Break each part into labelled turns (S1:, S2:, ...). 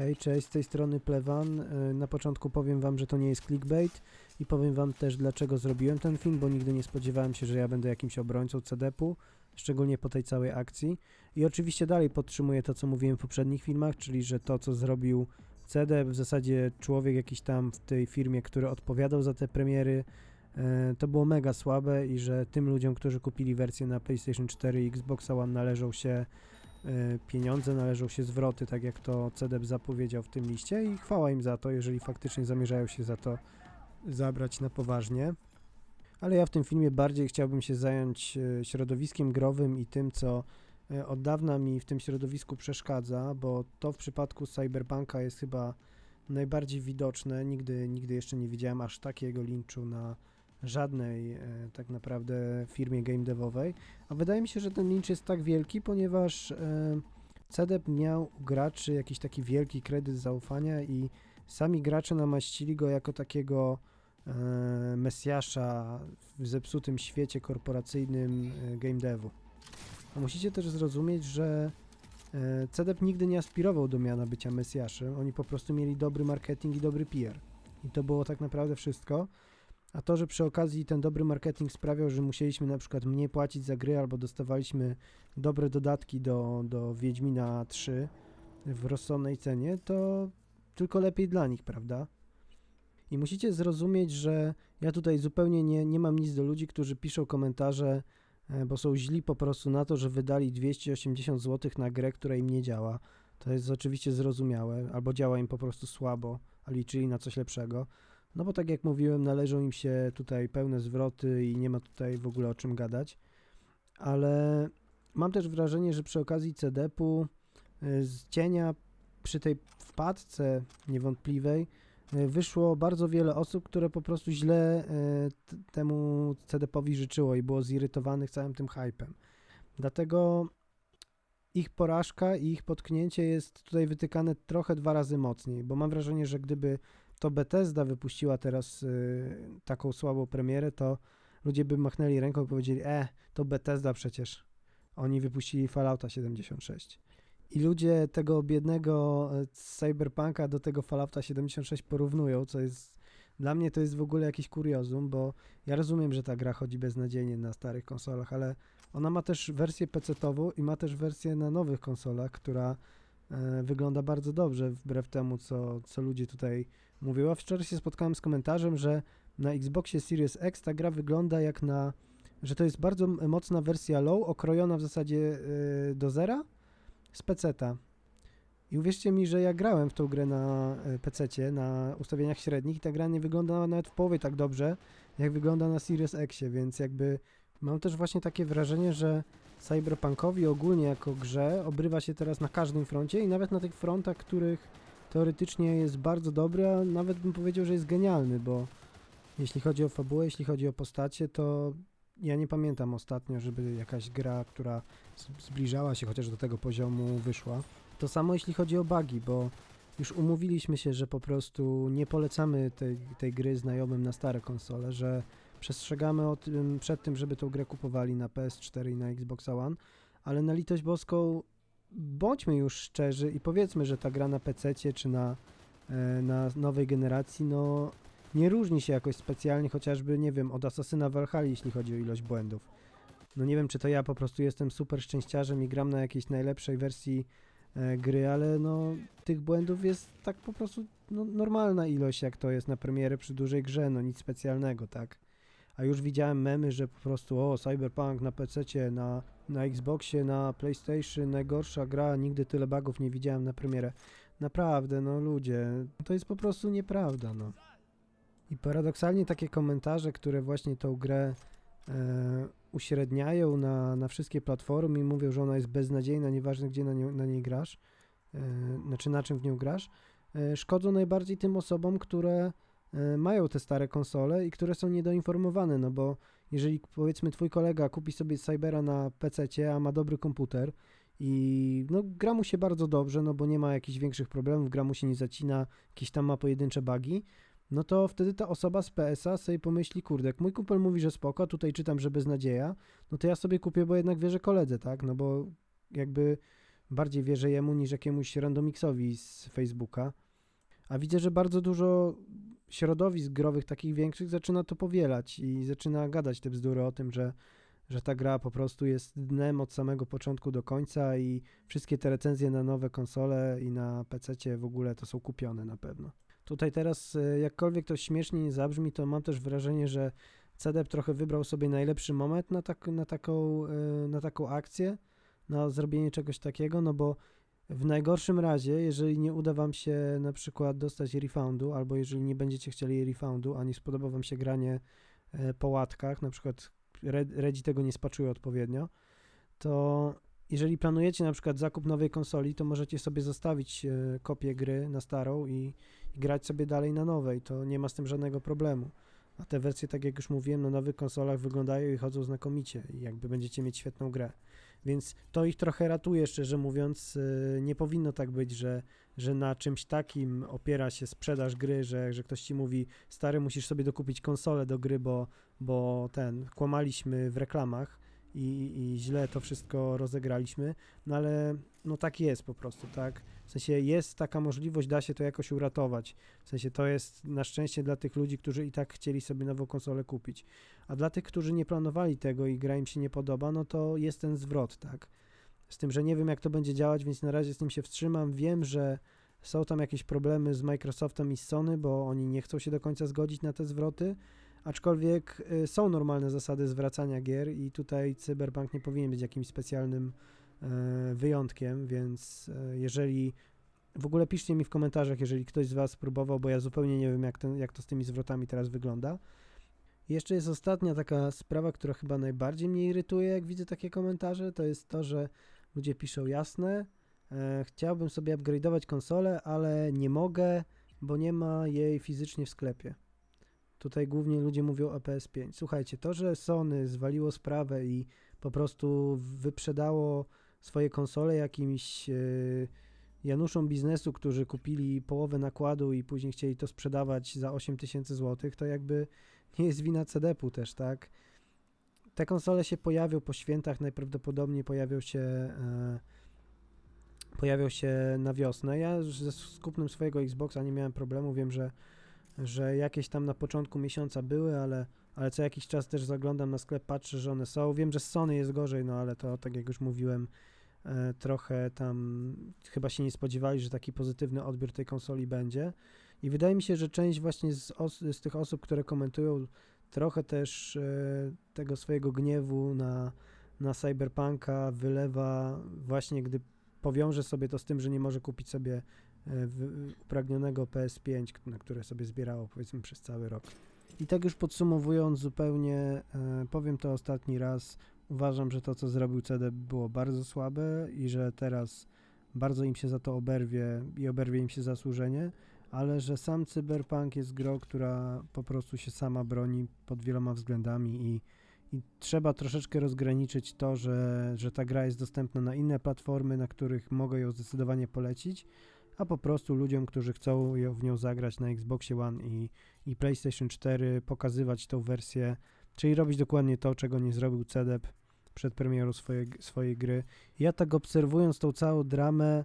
S1: Hej, cześć, z tej strony Plewan. Y, Na początku powiem wam, że to nie jest clickbait i powiem wam też dlaczego zrobiłem ten film, bo nigdy nie spodziewałem się, że ja będę jakimś obrońcą CDP-u, szczególnie po tej całej akcji. I oczywiście dalej podtrzymuję to, co mówiłem w poprzednich filmach, czyli że to, co zrobił CDEP, w zasadzie człowiek jakiś tam w tej firmie, który odpowiadał za te premiery, y, to było mega słabe i że tym ludziom, którzy kupili wersję na PlayStation 4 i Xbox One należą się pieniądze, należą się zwroty, tak jak to CDEP zapowiedział w tym liście i chwała im za to, jeżeli faktycznie zamierzają się za to zabrać na poważnie. Ale ja w tym filmie bardziej chciałbym się zająć y, środowiskiem growym i tym, co y, od dawna mi w tym środowisku przeszkadza, bo to w przypadku Cyberpunka jest chyba najbardziej widoczne. Nigdy, nigdy jeszcze nie widziałem aż takiego linczu na żadnej e, tak naprawdę firmie game devowej. A wydaje mi się, że ten lincz jest tak wielki, ponieważ e, CDEP miał graczy jakiś taki wielki kredyt zaufania i sami gracze namaścili go jako takiego e, mesjasza w zepsutym świecie korporacyjnym game devu. A musicie też zrozumieć, że CDEP nigdy nie aspirował do miana bycia mesjaszem, oni po prostu mieli dobry marketing i dobry PR. I to było tak naprawdę wszystko. A to, że przy okazji ten dobry marketing sprawiał, że musieliśmy na przykład mniej płacić za gry albo dostawaliśmy dobre dodatki do, do Wiedźmina 3 w rozsądnej cenie, to tylko lepiej dla nich, prawda? I musicie zrozumieć, że ja tutaj zupełnie nie, nie mam nic do ludzi, którzy piszą komentarze, e, bo są źli po prostu na to, że wydali 280 zł na grę, która im nie działa. To jest oczywiście zrozumiałe, albo działa im po prostu słabo, a liczyli na coś lepszego. No bo tak jak mówiłem, należą im się tutaj pełne zwroty i nie ma tutaj w ogóle o czym gadać. Ale mam też wrażenie, że przy okazji CDP-u y, z cienia przy tej wpadce niewątpliwej y, wyszło bardzo wiele osób, które po prostu źle y, temu CDP-owi życzyło i było zirytowanych całym tym hypem. Dlatego ich porażka i ich potknięcie jest tutaj wytykane trochę dwa razy mocniej, bo mam wrażenie, że gdyby to Bethesda wypuściła teraz y, taką słabą premierę, to ludzie by machnęli ręką i powiedzieli, e, to Bethesda przecież. Oni wypuścili Fallouta 76. I ludzie tego biednego e, Cyberpunka do tego Fallouta 76 porównują, co jest dla mnie to jest w ogóle jakiś kuriozum, bo ja rozumiem, że ta gra chodzi beznadziejnie na starych konsolach, ale ona ma też wersję PC-tową i ma też wersję na nowych konsolach, która e, wygląda bardzo dobrze, wbrew temu, co, co ludzie tutaj mówią. A wczoraj się spotkałem z komentarzem, że na Xboxie Series X ta gra wygląda jak na, że to jest bardzo mocna wersja low, okrojona w zasadzie e, do zera z PC-ta. I uwierzcie mi, że ja grałem w tą grę na PC, na ustawieniach średnich i ta gra nie wygląda nawet w połowie tak dobrze, jak wygląda na Series Xie, więc jakby mam też właśnie takie wrażenie, że Cyberpunkowi ogólnie jako grze obrywa się teraz na każdym froncie i nawet na tych frontach, których teoretycznie jest bardzo dobry, a nawet bym powiedział, że jest genialny, bo jeśli chodzi o fabułę, jeśli chodzi o postacie, to ja nie pamiętam ostatnio, żeby jakaś gra, która zbliżała się chociaż do tego poziomu, wyszła. To samo jeśli chodzi o bugi, bo już umówiliśmy się, że po prostu nie polecamy tej, tej gry znajomym na stare konsole, że przestrzegamy o tym, przed tym, żeby tą grę kupowali na PS4 i na Xbox One, ale na litość boską bądźmy już szczerzy i powiedzmy, że ta gra na PC czy na, e, na nowej generacji, no nie różni się jakoś specjalnie, chociażby, nie wiem, od Asasyna Valhalla, jeśli chodzi o ilość błędów. No nie wiem, czy to ja po prostu jestem super szczęściarzem i gram na jakiejś najlepszej wersji e, gry, ale no tych błędów jest tak po prostu no, normalna ilość, jak to jest na premierę przy dużej grze, no nic specjalnego, tak? A już widziałem memy, że po prostu o, Cyberpunk na PC, na, na Xboxie, na PlayStation, najgorsza gra, nigdy tyle bugów nie widziałem na premierę. Naprawdę, no ludzie, to jest po prostu nieprawda, no. I paradoksalnie takie komentarze, które właśnie tą grę e, uśredniają na, na wszystkie platformy i mówią, że ona jest beznadziejna, nieważne gdzie na, nią, na niej grasz, e, znaczy na czym w nią grasz, e, szkodzą najbardziej tym osobom, które mają te stare konsole i które są niedoinformowane, no bo jeżeli powiedzmy twój kolega kupi sobie Cybera na PC, a ma dobry komputer i no gra mu się bardzo dobrze, no bo nie ma jakichś większych problemów, gra mu się nie zacina, jakieś tam ma pojedyncze bugi, no to wtedy ta osoba z PSA sobie pomyśli, kurde, mój kumpel mówi, że spoko, tutaj czytam, że beznadzieja, no to ja sobie kupię, bo jednak wierzę koledze, tak, no bo jakby bardziej wierzę jemu niż jakiemuś randomixowi z Facebooka. A widzę, że bardzo dużo środowisk growych takich większych zaczyna to powielać i zaczyna gadać te bzdury o tym, że, że ta gra po prostu jest dnem od samego początku do końca i wszystkie te recenzje na nowe konsole i na PC w ogóle to są kupione na pewno. Tutaj teraz, e, jakkolwiek to śmiesznie nie zabrzmi, to mam też wrażenie, że CDEP trochę wybrał sobie najlepszy moment na, tak, na, taką, e, na taką akcję, na zrobienie czegoś takiego, no bo w najgorszym razie, jeżeli nie uda wam się na przykład dostać refundu, albo jeżeli nie będziecie chcieli refundu, a nie spodoba wam się granie e, po łatkach, na przykład Red- Redzi tego nie spaczuje odpowiednio, to jeżeli planujecie na przykład zakup nowej konsoli, to możecie sobie zostawić e, kopię gry na starą i, i grać sobie dalej na nowej, to nie ma z tym żadnego problemu. A te wersje, tak jak już mówiłem, na nowych konsolach wyglądają i chodzą znakomicie i jakby będziecie mieć świetną grę. Więc to ich trochę ratuje, szczerze mówiąc. Yy, Nie powinno tak być, że, że na czymś takim opiera się sprzedaż gry, że, że ktoś ci mówi, stary, musisz sobie dokupić konsolę do gry, bo, bo ten, kłamaliśmy w reklamach i, i źle to wszystko rozegraliśmy, no ale no tak jest po prostu, tak? W sensie jest taka możliwość, da się to jakoś uratować. W sensie to jest na szczęście dla tych ludzi, którzy i tak chcieli sobie nową konsolę kupić. A dla tych, którzy nie planowali tego i gra im się nie podoba, no to jest ten zwrot, tak? Z tym, że nie wiem jak to będzie działać, więc na razie z tym się wstrzymam. Wiem, że są tam jakieś problemy z Microsoftem i z Sony, bo oni nie chcą się do końca zgodzić na te zwroty, aczkolwiek y, są normalne zasady zwracania gier i tutaj Cyberpunk nie powinien być jakimś specjalnym wyjątkiem, więc e, jeżeli w ogóle piszcie mi w komentarzach, jeżeli ktoś z Was próbował, bo ja zupełnie nie wiem, jak, ten, jak to z tymi zwrotami teraz wygląda. Jeszcze jest ostatnia taka sprawa, która chyba najbardziej mnie irytuje, jak widzę takie komentarze, to jest to, że ludzie piszą jasne, e, chciałbym sobie upgrade'ować konsolę, ale nie mogę, bo nie ma jej fizycznie w sklepie. Tutaj głównie ludzie mówią o PS5. Słuchajcie, to, że Sony zwaliło sprawę i po prostu wyprzedało swoje konsole jakimś e, Januszom biznesu, którzy kupili połowę nakładu i później chcieli to sprzedawać za 8 tysięcy złotych, to jakby nie jest wina CDP-u też, tak? Te konsole się pojawią po świętach, najprawdopodobniej pojawią się e, pojawią się na wiosnę. Ja ze skupnem swojego Xboxa nie miałem problemu, wiem, że, że jakieś tam na początku miesiąca były, ale, ale co jakiś czas też zaglądam na sklep, patrzę, że one są. Wiem, że z Sony jest gorzej, no ale to tak jak już mówiłem, e, trochę tam chyba się nie spodziewali, że taki pozytywny odbiór tej konsoli będzie. I wydaje mi się, że część właśnie z, os- z tych osób, które komentują, trochę też e, tego swojego gniewu na, na Cyberpunka wylewa właśnie, gdy powiąże sobie to z tym, że nie może kupić sobie e, w, upragnionego PS5, k- na które sobie zbierało powiedzmy przez cały rok. I tak już podsumowując zupełnie, e, powiem to ostatni raz, uważam, że to co zrobił CD było bardzo słabe i że teraz bardzo im się za to oberwie i oberwie im się zasłużenie, ale że sam Cyberpunk jest grą, która po prostu się sama broni pod wieloma względami i, i trzeba troszeczkę rozgraniczyć to, że, że ta gra jest dostępna na inne platformy, na których mogę ją zdecydowanie polecić, a po prostu ludziom, którzy chcą w nią zagrać na Xboxie One i, i PlayStation 4, pokazywać tą wersję, czyli robić dokładnie to, czego nie zrobił CDEP przed premierą swojej, swojej gry. Ja tak obserwując tą całą dramę,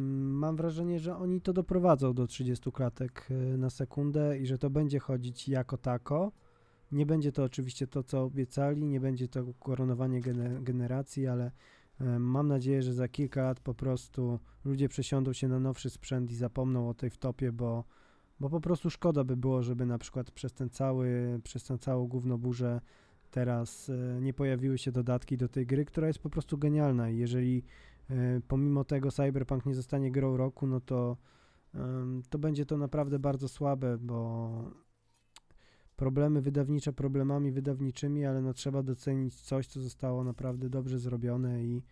S1: Mam wrażenie, że oni to doprowadzą do 30 klatek e, na sekundę i że to będzie chodzić jako tako. Nie będzie to oczywiście to, co obiecali, nie będzie to koronowanie gene- generacji, ale mam nadzieję, że za kilka lat po prostu ludzie przesiądą się na nowszy sprzęt i zapomną o tej wtopie, bo, bo po prostu szkoda by było, żeby na przykład przez ten cały, przez tę całą gównoburzę teraz e, nie pojawiły się dodatki do tej gry, która jest po prostu genialna. I jeżeli E, pomimo tego Cyberpunk nie zostanie grą roku, no to to będzie to naprawdę bardzo słabe, bo problemy wydawnicze problemami wydawniczymi, ale no trzeba docenić coś, co zostało naprawdę dobrze zrobione i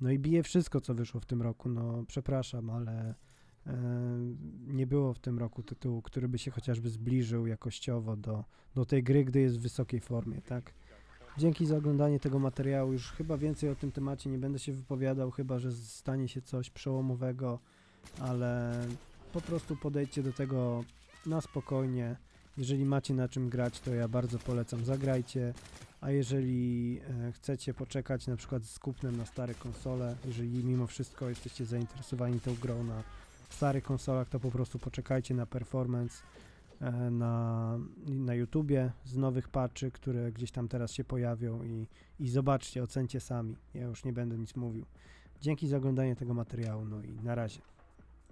S1: no i bije wszystko, co wyszło w tym roku. No przepraszam, ale e, nie było w tym roku tytułu, który by się chociażby zbliżył jakościowo do, do tej gry, gdy jest w wysokiej formie, tak? Dzięki za oglądanie tego materiału. Już chyba więcej o tym temacie nie będę się wypowiadał, chyba że stanie się coś przełomowego, ale po prostu podejdźcie do tego na spokojnie Jeżeli macie na czym grać, to ja bardzo polecam, zagrajcie. A jeżeli e, chcecie poczekać na przykład z kupnem na stare konsole, jeżeli mimo wszystko jesteście zainteresowani tą grą na starych konsolach, to po prostu poczekajcie na performance e, na, na YouTubie z nowych patchy, które gdzieś tam teraz się pojawią i, i zobaczcie, ocencie sami. Ja już nie będę nic mówił. Dzięki za oglądanie tego materiału, no i na razie.